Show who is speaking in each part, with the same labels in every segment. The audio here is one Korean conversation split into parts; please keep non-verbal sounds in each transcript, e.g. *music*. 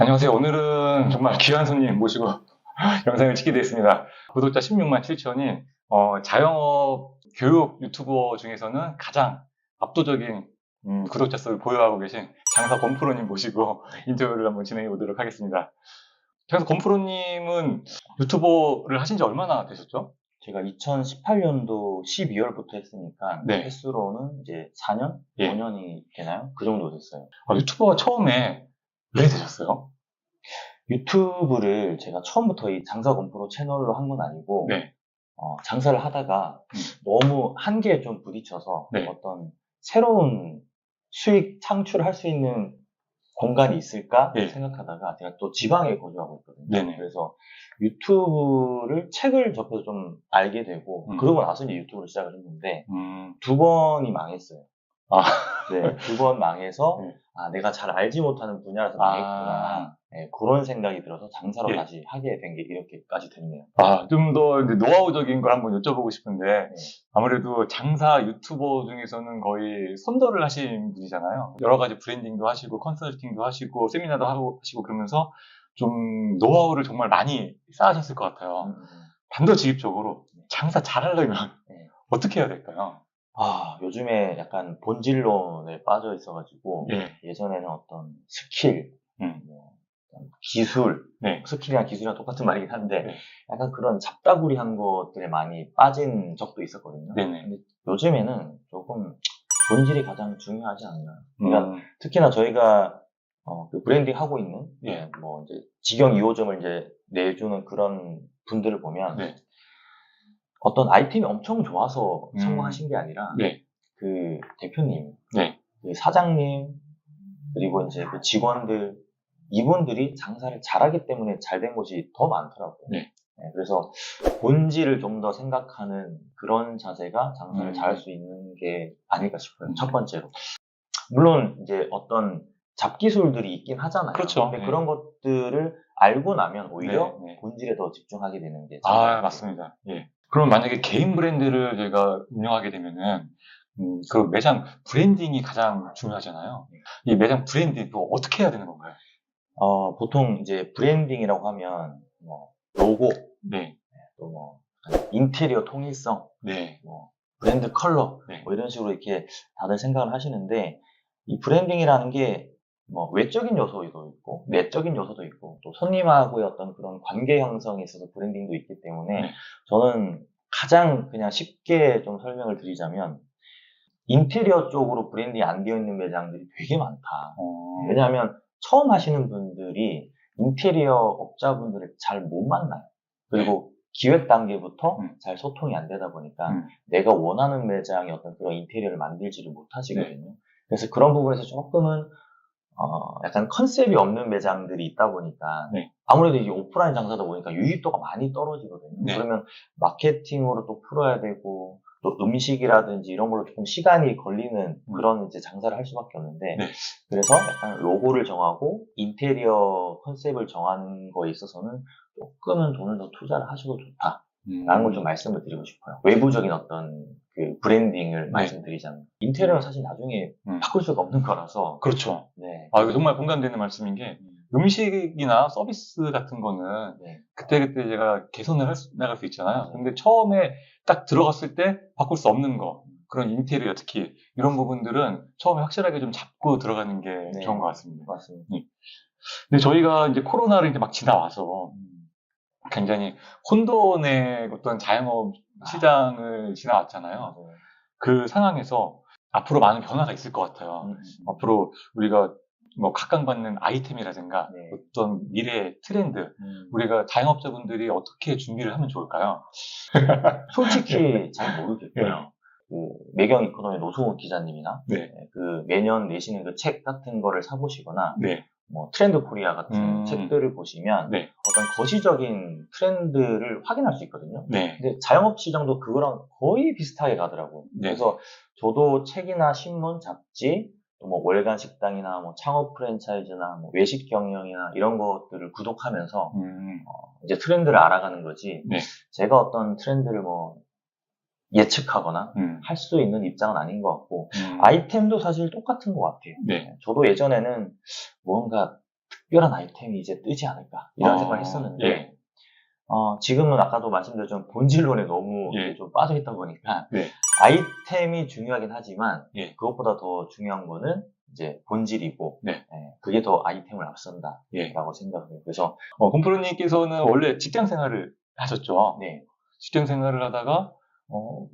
Speaker 1: 안녕하세요. 오늘은 정말 귀한 손님 모시고 *laughs* 영상을 찍게 됐습니다. 구독자 16만 7천인 어, 자영업 교육 유튜버 중에서는 가장 압도적인 음, 구독자 수를 보유하고 계신 장사 건프로님 모시고 *laughs* 인터뷰를 한번 진행해 보도록 하겠습니다. 장사 건프로님은 유튜버를 하신 지 얼마나 되셨죠?
Speaker 2: 제가 2018년도 12월부터 했으니까
Speaker 1: 네.
Speaker 2: 횟수로는 이제 4년,
Speaker 1: 예.
Speaker 2: 5년이 되나요? 그 정도 됐어요.
Speaker 1: 아, 유튜버가 처음에 왜 되셨어요?
Speaker 2: 유튜브를 제가 처음부터 이 장사 건프로 채널로 한 건 아니고
Speaker 1: 네.
Speaker 2: 어, 장사를 하다가
Speaker 1: 음.
Speaker 2: 너무 한계에 좀 부딪혀서
Speaker 1: 네.
Speaker 2: 어떤 새로운 수익 창출할 수 있는 공간이 있을까
Speaker 1: 네.
Speaker 2: 생각하다가 제가 또 지방에 거주하고 있거든요.
Speaker 1: 네네.
Speaker 2: 그래서 유튜브를 책을 접해서 좀 알게 되고
Speaker 1: 음.
Speaker 2: 그러고 나서 이제 유튜브를 시작을 했는데
Speaker 1: 음,
Speaker 2: 두 번이 망했어요.
Speaker 1: 아.
Speaker 2: 네, 두 번 망해서 *laughs*
Speaker 1: 네.
Speaker 2: 아 내가 잘 알지 못하는 분야라서
Speaker 1: 아.
Speaker 2: 망했구나. 네, 그런 생각이 들어서 장사로
Speaker 1: 예.
Speaker 2: 다시 하게 된 게 이렇게까지 됐네요.
Speaker 1: 아, 좀 더 노하우적인 걸 한번 여쭤보고 싶은데,
Speaker 2: 네.
Speaker 1: 아무래도 장사 유튜버 중에서는 거의 선도를 하신 분이잖아요. 여러 가지 브랜딩도 하시고, 컨설팅도 하시고, 세미나도 하고, 하시고 그러면서 좀 노하우를 정말 많이 쌓으셨을 것 같아요.
Speaker 2: 음.
Speaker 1: 단도직입적으로 장사 잘하려면
Speaker 2: 네.
Speaker 1: 어떻게 해야 될까요?
Speaker 2: 아 요즘에 약간 본질론에 빠져 있어가지고
Speaker 1: 예.
Speaker 2: 예전에는 어떤 스킬,
Speaker 1: 음.
Speaker 2: 뭐 기술,
Speaker 1: 네.
Speaker 2: 스킬이랑 기술이랑 똑같은 말이긴 한데
Speaker 1: 네.
Speaker 2: 약간 그런 잡다구리 한 것들에 많이 빠진 적도 있었거든요.
Speaker 1: 네네.
Speaker 2: 근데 요즘에는 조금 본질이 가장 중요하지 않나. 그러니까
Speaker 1: 음,
Speaker 2: 특히나 저희가 어, 그 브랜딩 하고 있는
Speaker 1: 예.
Speaker 2: 뭐 이제 직영 2호점을 이제 내주는 그런 분들을 보면
Speaker 1: 네.
Speaker 2: 어떤 아이템이 엄청 좋아서
Speaker 1: 음.
Speaker 2: 성공하신 게 아니라
Speaker 1: 네.
Speaker 2: 그 대표님,
Speaker 1: 네.
Speaker 2: 그 사장님 그리고 이제 그 직원들 이분들이 장사를 잘하기 때문에 잘된 곳이 더 많더라고요.
Speaker 1: 네.
Speaker 2: 그래서 본질을 좀 더 생각하는 그런 자세가 장사를
Speaker 1: 음.
Speaker 2: 잘할 수 있는 게 아닐까 싶어요.
Speaker 1: 음.
Speaker 2: 첫 번째로. 물론 이제 어떤 잡기술들이 있긴 하잖아요.
Speaker 1: 그렇죠.
Speaker 2: 근데
Speaker 1: 네.
Speaker 2: 그런 것들을 알고 나면 오히려
Speaker 1: 네, 네.
Speaker 2: 본질에 더 집중하게 되는 게
Speaker 1: 아. 맞습니다. 예. 그럼 만약에 개인 브랜드를 제가 운영하게 되면은, 음, 그 매장 브랜딩이 가장 중요하잖아요. 이 매장 브랜딩, 그거 어떻게 해야 되는 건가요?
Speaker 2: 어, 보통 이제 브랜딩이라고 하면 뭐 로고,
Speaker 1: 네.
Speaker 2: 또뭐 인테리어 통일성,
Speaker 1: 네.
Speaker 2: 뭐 브랜드 컬러
Speaker 1: 네.
Speaker 2: 뭐 이런 식으로 이렇게 다들 생각을 하시는데 이 브랜딩이라는 게 뭐 외적인 요소도 있고 내적인 요소도 있고 또 손님하고의 어떤 그런 관계 형성에 있어서 브랜딩도 있기 때문에
Speaker 1: 네.
Speaker 2: 저는 가장 그냥 쉽게 좀 설명을 드리자면 인테리어 쪽으로 브랜딩이 안 되어 있는 매장들이 되게 많다.
Speaker 1: 어,
Speaker 2: 왜냐하면 처음 하시는 분들이 인테리어 업자분들을 잘 못 만나요. 그리고 기획 단계부터
Speaker 1: 음.
Speaker 2: 잘 소통이 안 되다 보니까
Speaker 1: 음.
Speaker 2: 내가 원하는 매장의 어떤 그런 인테리어를 만들지를 못하시거든요. 그래서 그런 부분에서 조금은 어, 약간 컨셉이 없는 매장들이 있다 보니까
Speaker 1: 네.
Speaker 2: 아무래도 이게 오프라인 장사다 보니까 유입도가 많이 떨어지거든요.
Speaker 1: 네.
Speaker 2: 그러면 마케팅으로 또 풀어야 되고 또 음식이라든지 이런 걸로 조금 시간이 걸리는 그런 이제 장사를 할 수밖에 없는데
Speaker 1: 네.
Speaker 2: 그래서 약간 로고를 정하고 인테리어 컨셉을 정하는 거에 있어서는 조금은 돈을 더 투자를 하셔도 좋다라는
Speaker 1: 음,
Speaker 2: 걸좀 말씀을 드리고 싶어요. 외부적인 어떤 그 브랜딩을 말씀드리자면 인테리어는 사실 나중에
Speaker 1: 네. 음.
Speaker 2: 바꿀 수가 없는 거라서
Speaker 1: 그렇죠.
Speaker 2: 네.
Speaker 1: 아, 이거 정말 공감되는 말씀인 게, 음식이나 서비스 같은 거는
Speaker 2: 네.
Speaker 1: 그때그때 제가 개선을 할 수, 나갈 수 있잖아요. 근데 처음에 딱 들어갔을 때 바꿀 수 없는 거, 그런 인테리어 특히, 이런 부분들은 처음에 확실하게 좀 잡고 들어가는 게
Speaker 2: 네.
Speaker 1: 좋은 것 같습니다.
Speaker 2: 맞습니다.
Speaker 1: 근데 저희가 이제 코로나를 이제 막 지나와서
Speaker 2: 음.
Speaker 1: 굉장히 혼돈의 어떤 자영업 시장을 지나왔잖아요.
Speaker 2: 맞아요.
Speaker 1: 그 상황에서 앞으로 많은 변화가 있을 것 같아요.
Speaker 2: 음.
Speaker 1: 앞으로 우리가 뭐 각광받는 아이템이라든가
Speaker 2: 네.
Speaker 1: 어떤 미래 트렌드,
Speaker 2: 음.
Speaker 1: 우리가 자영업자분들이 어떻게 준비를 하면 좋을까요? *laughs*
Speaker 2: 솔직히 잘 모르겠고요. 그 매경 이코노미 노승우 기자님이나
Speaker 1: 네.
Speaker 2: 그 매년 내시는 그 책 같은 거를 사보시거나
Speaker 1: 네.
Speaker 2: 뭐 트렌드 코리아 같은
Speaker 1: 음.
Speaker 2: 책들을 보시면
Speaker 1: 네.
Speaker 2: 어떤 거시적인 트렌드를 확인할 수 있거든요.
Speaker 1: 네.
Speaker 2: 근데 자영업 시장도 그거랑 거의 비슷하게 가더라고요.
Speaker 1: 네.
Speaker 2: 그래서 저도 책이나 신문, 잡지, 또뭐 월간 식당이나 뭐 창업 프랜차이즈나 뭐 외식 경영이나 이런 것들을 구독하면서
Speaker 1: 음,
Speaker 2: 이제 트렌드를 알아가는 거지.
Speaker 1: 네.
Speaker 2: 제가 어떤 트렌드를 뭐 예측하거나
Speaker 1: 음,
Speaker 2: 할수 있는 입장은 아닌 것 같고
Speaker 1: 음.
Speaker 2: 아이템도 사실 똑같은 것 같아요.
Speaker 1: 네.
Speaker 2: 저도 예전에는 뭔가 특별한 아이템이 이제 뜨지 않을까 이런
Speaker 1: 아,
Speaker 2: 생각을 했었는데
Speaker 1: 예.
Speaker 2: 어, 지금은 아까도 말씀드렸지만 본질론에 너무
Speaker 1: 예.
Speaker 2: 좀 빠져 있다 보니까
Speaker 1: 네.
Speaker 2: 아이템이 중요하긴 하지만
Speaker 1: 예.
Speaker 2: 그것보다 더 중요한 거는 이제 본질이고
Speaker 1: 네.
Speaker 2: 예, 그게 더 아이템을 앞선다라고
Speaker 1: 예.
Speaker 2: 생각해요. 그래서
Speaker 1: 어, 곰프로님께서는 원래 직장 생활을 하셨죠.
Speaker 2: 네,
Speaker 1: 직장 생활을 하다가 어,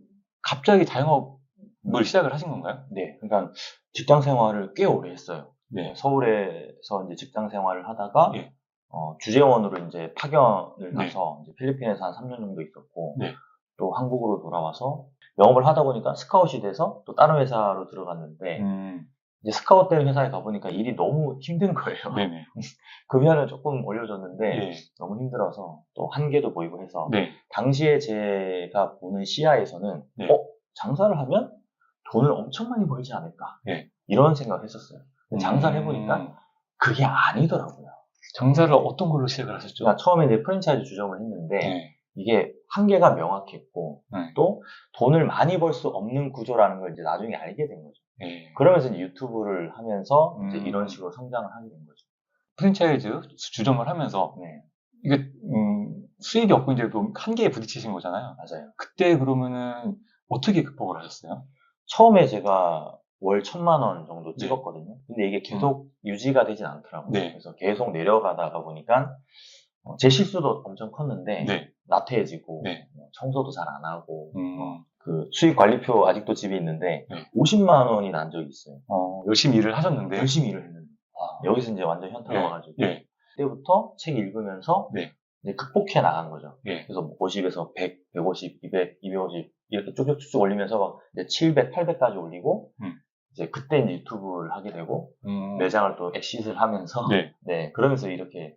Speaker 1: 갑자기 자영업을 시작을 하신 건가요?
Speaker 2: 네, 그러니까 직장 생활을 꽤 오래 했어요.
Speaker 1: 네.
Speaker 2: 서울에서 이제 직장 생활을 하다가
Speaker 1: 예.
Speaker 2: 어, 주재원으로 이제 파견을
Speaker 1: 네.
Speaker 2: 가서 이제 필리핀에서 한 3년 정도 있었고
Speaker 1: 네.
Speaker 2: 또 한국으로 돌아와서 영업을 하다 보니까 스카웃이 돼서 또 다른 회사로 들어갔는데
Speaker 1: 음,
Speaker 2: 이제 스카웃 되는 회사에 가보니까 일이 너무 힘든 거예요. *laughs*
Speaker 1: 네네.
Speaker 2: 급여는 조금 올려줬는데
Speaker 1: 네.
Speaker 2: 너무 힘들어서 또 한계도 보이고 해서
Speaker 1: 네.
Speaker 2: 당시에 제가 보는 시야에서는
Speaker 1: 네.
Speaker 2: 어 장사를 하면 돈을 엄청 많이 벌지 않을까
Speaker 1: 네.
Speaker 2: 이런 생각을 했었어요. 근데 장사를 해보니까
Speaker 1: 음,
Speaker 2: 그게 아니더라고요.
Speaker 1: 장사를 어떤 걸로 시작을 하셨죠?
Speaker 2: 그러니까 처음에 이제 프랜차이즈 주점을 했는데
Speaker 1: 네.
Speaker 2: 이게 한계가 명확했고
Speaker 1: 네.
Speaker 2: 또 돈을 많이 벌 수 없는 구조라는 걸 이제 나중에 알게 된 거죠.
Speaker 1: 네.
Speaker 2: 그러면서 이제 유튜브를 하면서 이제
Speaker 1: 음.
Speaker 2: 이런 식으로 성장을 하게 된 거죠.
Speaker 1: 프랜차이즈 주점을 하면서
Speaker 2: 네,
Speaker 1: 이게 음, 수익이 없고 이제 또 한계에 부딪히신 거잖아요.
Speaker 2: 맞아요.
Speaker 1: 그때 그러면은 어떻게 극복을 하셨어요?
Speaker 2: 처음에 제가 월 천만 원 정도
Speaker 1: 네.
Speaker 2: 찍었거든요. 근데 이게 계속 유지가 되진 않더라고요.
Speaker 1: 네.
Speaker 2: 그래서 계속 내려가다가 보니까 어, 제 실수도 엄청 컸는데
Speaker 1: 네.
Speaker 2: 나태해지고
Speaker 1: 네.
Speaker 2: 뭐 청소도 잘 안 하고
Speaker 1: 음,
Speaker 2: 그 수익 관리표 아직도 집에 있는데
Speaker 1: 네.
Speaker 2: 50만 원이 난 적이 있어요.
Speaker 1: 어, 열심히 일을 하셨는데.
Speaker 2: 열심히 일을 했는데 여기서 이제 완전 현타가
Speaker 1: 예,
Speaker 2: 와가지고
Speaker 1: 예,
Speaker 2: 그때부터 책 읽으면서
Speaker 1: 네.
Speaker 2: 이제 극복해 나간 거죠.
Speaker 1: 예.
Speaker 2: 그래서 뭐 50에서 100, 150, 200, 250 이렇게 쭉쭉쭉 올리면서 막 이제 700, 800까지 올리고
Speaker 1: 음.
Speaker 2: 이제 그때 이제 유튜브를 하게 되고
Speaker 1: 음,
Speaker 2: 매장을 또 엑시스를 하면서
Speaker 1: 네.
Speaker 2: 네 그러면서 이렇게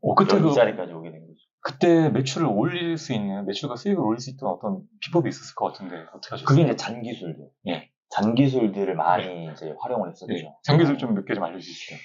Speaker 1: 어, 그때 그,
Speaker 2: 이 자리까지 오게 된 거죠.
Speaker 1: 그때 매출을 올릴 수 있는, 매출과 수익을 올릴 수 있던 어떤 비법이 있었을 것 같은데, 어떻게 하셨어요?
Speaker 2: 그게 이제 잔기술들.
Speaker 1: 예.
Speaker 2: 잔기술들을 많이 이제 활용을 했었죠.
Speaker 1: 네. 장기술 좀 몇 개 좀 알려주시죠.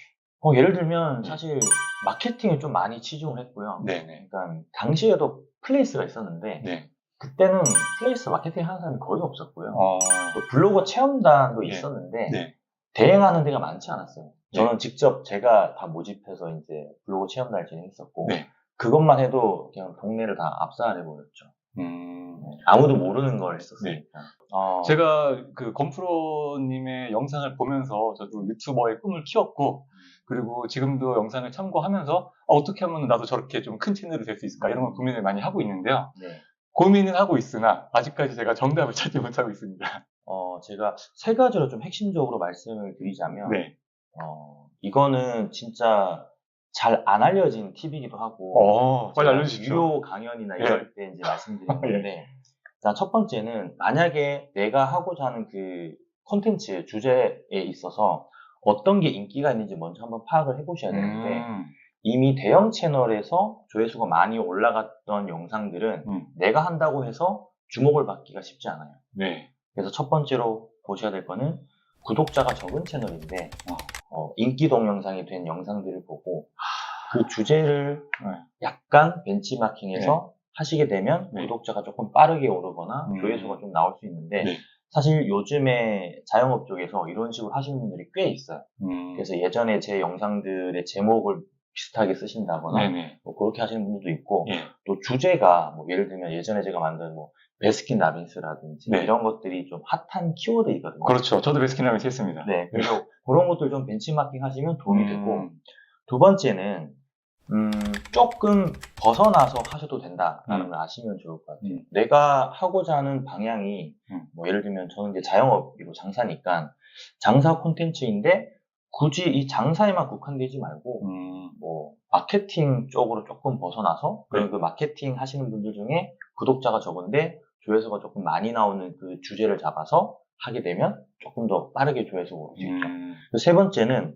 Speaker 2: 어, 예를 들면
Speaker 1: 네.
Speaker 2: 사실 마케팅을 좀 많이 치중을 했고요.
Speaker 1: 네네.
Speaker 2: 그러니까 당시에도 플레이스가 있었는데
Speaker 1: 네.
Speaker 2: 그때는 플레이스 마케팅 하는 사람이 거의 없었고요.
Speaker 1: 어,
Speaker 2: 또 블로그 체험단도
Speaker 1: 네.
Speaker 2: 있었는데
Speaker 1: 네.
Speaker 2: 대행하는 데가 많지 않았어요.
Speaker 1: 네.
Speaker 2: 저는 직접 제가 다 모집해서 이제 블로그 체험단을 진행했었고
Speaker 1: 네.
Speaker 2: 그것만 해도 그냥 동네를 다 압살해 버렸죠.
Speaker 1: 음,
Speaker 2: 아무도 모르는 걸 했었으니까. 어,
Speaker 1: 제가 그 건프로님의 영상을 보면서 저도 유튜버의 꿈을 키웠고, 그리고 지금도 영상을 참고하면서 아, 어떻게 하면 나도 저렇게 좀 큰 채널이 될 수 있을까 이런 걸 고민을 많이 하고 있는데요.
Speaker 2: 네.
Speaker 1: 고민은 하고 있으나 아직까지 제가 정답을 *laughs* 찾지 못하고 있습니다.
Speaker 2: 어, 제가 세 가지로 좀 핵심적으로 말씀을 드리자면
Speaker 1: 네.
Speaker 2: 어, 이거는 진짜 잘 안 알려진 팁이기도 하고
Speaker 1: 어, 빨리 알려주십시오.
Speaker 2: 유료 강연이나
Speaker 1: 예.
Speaker 2: 이럴 때 이제 *laughs* 말씀드리는 건데 자, 첫 번째는 만약에 내가 하고자 하는 그 콘텐츠의 주제에 있어서 어떤 게 인기가 있는지 먼저 한번 파악을 해보셔야 되는데
Speaker 1: 음,
Speaker 2: 이미 대형 채널에서 조회수가 많이 올라갔던 영상들은
Speaker 1: 음,
Speaker 2: 내가 한다고 해서 주목을 받기가 쉽지 않아요.
Speaker 1: 네.
Speaker 2: 그래서 첫 번째로 보셔야 될 거는 구독자가 적은 채널인데
Speaker 1: 어.
Speaker 2: 어, 인기 동영상이 된 영상들을 보고 그 주제를
Speaker 1: 네.
Speaker 2: 약간 벤치마킹해서 하시게 되면
Speaker 1: 네.
Speaker 2: 구독자가 조금 빠르게 오르거나
Speaker 1: 음.
Speaker 2: 조회수가 좀 나올 수 있는데
Speaker 1: 네.
Speaker 2: 사실 요즘에 자영업 쪽에서 이런 식으로 하시는 분들이 꽤 있어요.
Speaker 1: 음,
Speaker 2: 그래서 예전에 제 영상들의 제목을 비슷하게 쓰신다거나. 뭐 그렇게 하시는 분들도 있고
Speaker 1: 예.
Speaker 2: 또 주제가 뭐 예를 들면 예전에 제가 만든 뭐 베스킨 라빈스라든지
Speaker 1: 네.
Speaker 2: 이런 것들이 좀 핫한 키워드이거든요.
Speaker 1: 그렇죠. 저도 베스킨 라빈스 했습니다.
Speaker 2: 네, 그래서 그런 것들 좀 벤치마킹 하시면 도움이 되고
Speaker 1: 음,
Speaker 2: 두 번째는 음, 조금 벗어나서 하셔도 된다라는
Speaker 1: 음.
Speaker 2: 걸 아시면 좋을 것 같아요.
Speaker 1: 음.
Speaker 2: 내가 하고자 하는 방향이
Speaker 1: 음.
Speaker 2: 뭐 예를 들면 저는 이제 자영업이고 장사니까 장사 콘텐츠인데 굳이 이 장사에만 국한되지 말고
Speaker 1: 음,
Speaker 2: 뭐 마케팅 쪽으로 조금 벗어나서 그런
Speaker 1: 네.
Speaker 2: 그 마케팅 하시는 분들 중에 구독자가 적은데 조회수가 조금 많이 나오는 그 주제를 잡아서 하게 되면 조금 더 빠르게 조회수가 오를 수 있죠.
Speaker 1: 음,
Speaker 2: 그세 번째는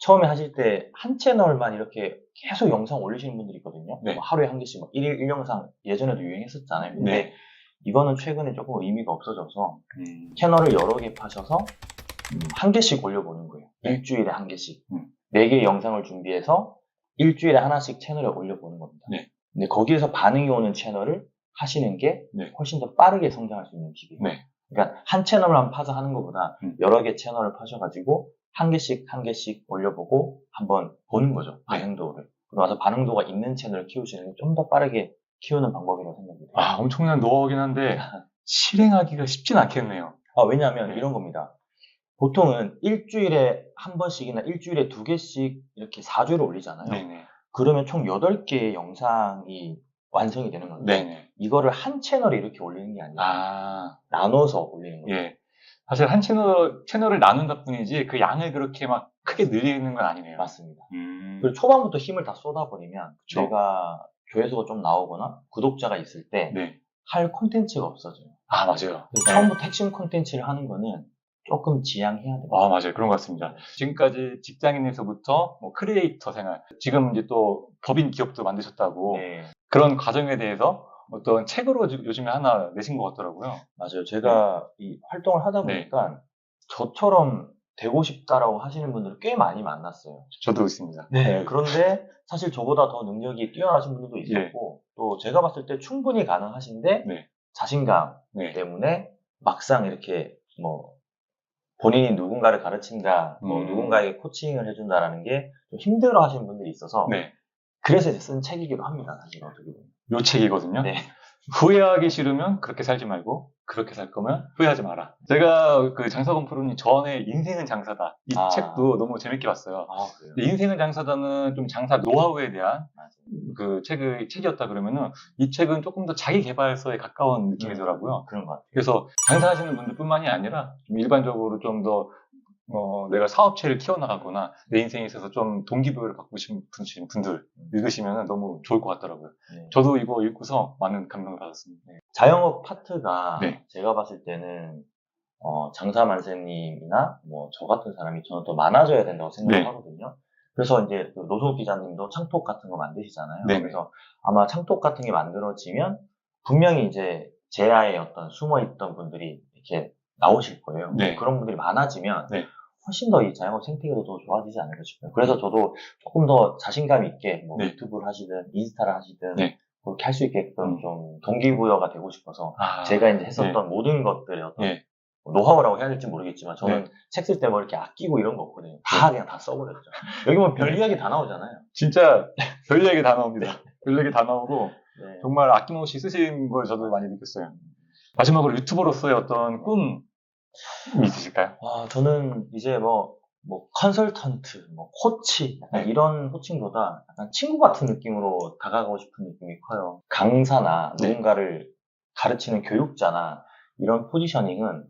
Speaker 2: 처음에 하실 때 한 채널만 이렇게 계속 영상 올리시는 분들이 있거든요.
Speaker 1: 네.
Speaker 2: 뭐 하루에 한 개씩 막 1일 1영상 예전에도 유행했었잖아요. 근데
Speaker 1: 네.
Speaker 2: 이거는 최근에 조금 의미가 없어져서
Speaker 1: 음,
Speaker 2: 채널을 여러 개 파셔서 음, 한 개씩 올려보는 거예요.
Speaker 1: 네.
Speaker 2: 일주일에 한 개씩.
Speaker 1: 음.
Speaker 2: 네 개의 영상을 준비해서 일주일에 하나씩 채널에 올려보는 겁니다.
Speaker 1: 네.
Speaker 2: 근데 거기에서 반응이 오는 채널을 하시는 게
Speaker 1: 네.
Speaker 2: 훨씬 더 빠르게 성장할 수 있는 팁이에요.
Speaker 1: 네.
Speaker 2: 그러니까 한 채널만 파서 하는 것보다
Speaker 1: 음.
Speaker 2: 여러 개 채널을 파셔가지고 한 개씩 한 개씩 올려보고 한번 보는 거죠. 반응도를. 그리고 나서 반응도가 있는 채널을 키우시는 게좀더 빠르게 키우는 방법이라고 돼요.
Speaker 1: 아, 엄청난 노하우긴 한데, *laughs* 실행하기가 쉽진 않겠네요.
Speaker 2: 아, 왜냐하면
Speaker 1: 네.
Speaker 2: 이런 겁니다. 보통은 일주일에 한 번씩이나 일주일에 두 개씩 이렇게 4주를 올리잖아요.
Speaker 1: 네네.
Speaker 2: 그러면 총 8개의 영상이 완성이 되는 건데
Speaker 1: 네네.
Speaker 2: 이거를 한 채널에 이렇게 올리는 게 아니라
Speaker 1: 아,
Speaker 2: 나눠서 올리는 거예요.
Speaker 1: 예. 사실 한 채널, 채널을 나눈다 뿐이지 그 양을 그렇게 막 크게 늘리는 건 아니네요.
Speaker 2: 맞습니다.
Speaker 1: 음.
Speaker 2: 그리고 초반부터 힘을 다 쏟아버리면
Speaker 1: 그쵸.
Speaker 2: 내가 조회수가 좀 나오거나 구독자가 있을 때할
Speaker 1: 네.
Speaker 2: 콘텐츠가 없어져요.
Speaker 1: 아, 맞아요. 네.
Speaker 2: 처음부터 핵심 콘텐츠를 하는 거는 조금 지양해야 돼요.
Speaker 1: 아, 맞아요. 그런 것 같습니다. 지금까지 직장인에서부터 뭐 크리에이터 생활, 지금 이제 또 법인 기업도 만드셨다고
Speaker 2: 네,
Speaker 1: 그런 과정에 대해서 어떤 책으로 지- 요즘에 하나 내신 것 같더라고요.
Speaker 2: 맞아요. 제가 이 활동을 하다
Speaker 1: 네.
Speaker 2: 보니까 저처럼 되고 싶다라고 하시는 분들을 꽤 많이 만났어요.
Speaker 1: 저도 있습니다.
Speaker 2: 네, 그런데 사실 저보다 더 능력이 뛰어나신 분들도 있었고, 또 제가 봤을 때 충분히 가능하신데,
Speaker 1: 네.
Speaker 2: 자신감
Speaker 1: 네.
Speaker 2: 때문에 막상 이렇게 뭐, 본인이 누군가를 가르친다, 뭐
Speaker 1: 음.
Speaker 2: 누군가에게 코칭을 해준다라는 게 좀 힘들어 하시는 분들이 있어서,
Speaker 1: 네.
Speaker 2: 그래서 이제 쓴 책이기도 합니다, 사실 어떻게 보면.
Speaker 1: 요 책이거든요.
Speaker 2: 네.
Speaker 1: 후회하기 싫으면 그렇게 살지 말고 그렇게 살 거면 후회하지 마라. 제가 그 장사건 프로님 전에 인생은 장사다 이
Speaker 2: 아.
Speaker 1: 책도 너무 재밌게 봤어요.
Speaker 2: 아,
Speaker 1: 인생은 장사다는 좀 장사 노하우에 대한. 그 책의 책이었다 그러면은 이 책은 조금 더 자기 개발서에 가까운 느낌이더라고요.
Speaker 2: 그런 것 같아요.
Speaker 1: 그래서 장사하시는 분들뿐만이 아니라 좀 일반적으로 좀 더 어, 내가 사업체를 키워나가거나 내 인생에 있어서 좀 동기부여를 받고 싶으신 분들 읽으시면 너무 좋을 것 같더라고요.
Speaker 2: 네.
Speaker 1: 저도 이거 읽고서 많은 감동을 받았습니다.
Speaker 2: 자영업 파트가
Speaker 1: 네.
Speaker 2: 제가 봤을 때는 어, 장사 만세님이나 뭐 저 같은 사람이 저는 또 많아져야 된다고 생각을
Speaker 1: 네.
Speaker 2: 하거든요. 그래서 이제 그 노승욱 기자님도 창톡 같은 거 만드시잖아요.
Speaker 1: 네.
Speaker 2: 그래서 아마 창톡 같은 게 만들어지면 분명히 이제 제아의 어떤 숨어 있던 분들이 이렇게 나오실 거예요.
Speaker 1: 네.
Speaker 2: 그런 분들이 많아지면
Speaker 1: 네.
Speaker 2: 훨씬 더 이 자영업 생태계가 더 좋아지지 않을까 싶어요. 그래서 저도 조금 더 자신감 있게 뭐
Speaker 1: 네.
Speaker 2: 유튜브를 하시든 인스타를 하시든
Speaker 1: 네.
Speaker 2: 그렇게 할 수 있게끔
Speaker 1: 음.
Speaker 2: 좀 동기부여가 되고 싶어서
Speaker 1: 아,
Speaker 2: 제가 이제 했었던 모든 것들의 어떤
Speaker 1: 네.
Speaker 2: 노하우라고 해야 될지 모르겠지만 저는 책쓸 때 뭐 이렇게 아끼고 이런 거 없거든요. 다 그냥 다 써버렸죠. 여기 보면 별
Speaker 1: 네.
Speaker 2: 이야기 다 나오잖아요.
Speaker 1: 진짜 별 얘기 다 나옵니다. 별 얘기 다 나오고
Speaker 2: 네.
Speaker 1: 정말 아낌없이 쓰신 걸 저도 많이 느꼈어요. 마지막으로 유튜버로서의 어떤 꿈이 있으실까요?
Speaker 2: 와, 저는 이제 뭐, 뭐, 컨설턴트, 뭐, 코치, 약간
Speaker 1: 네.
Speaker 2: 이런 호칭보다 약간 친구 같은 느낌으로 다가가고 싶은 느낌이 커요. 강사나
Speaker 1: 네.
Speaker 2: 누군가를 가르치는 교육자나 이런 포지셔닝은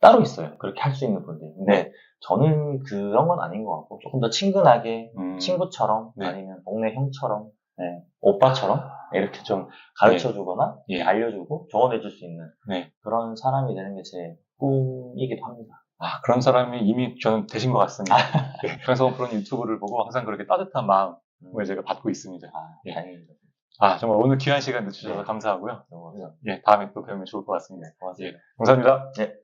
Speaker 2: 따로 있어요. 그렇게 할 수 있는 분들. 근데 저는 그런 건 아닌 것 같고, 조금 더 친근하게,
Speaker 1: 음,
Speaker 2: 친구처럼,
Speaker 1: 네.
Speaker 2: 아니면 동네 형처럼, 네, 오빠처럼, 이렇게 좀 가르쳐 주거나,
Speaker 1: 예.
Speaker 2: 알려주고, 조언해 줄 수 있는
Speaker 1: 네.
Speaker 2: 그런 사람이 되는 게 제 꿈이기도 합니다.
Speaker 1: 아, 그런 사람이 이미 저는 되신 것 같습니다. 네, 강성원 프로님 유튜브를 보고 항상 그렇게 따뜻한 마음을
Speaker 2: 음.
Speaker 1: 제가 받고 있습니다.
Speaker 2: 아,
Speaker 1: 예.
Speaker 2: 다행입니다.
Speaker 1: 아, 정말 오늘 귀한 시간 내주셔서
Speaker 2: 네.
Speaker 1: 감사하고요. 예, 다음에 또 뵈면 좋을 것 같습니다.
Speaker 2: 고맙습니다.
Speaker 1: 감사합니다.
Speaker 2: 네.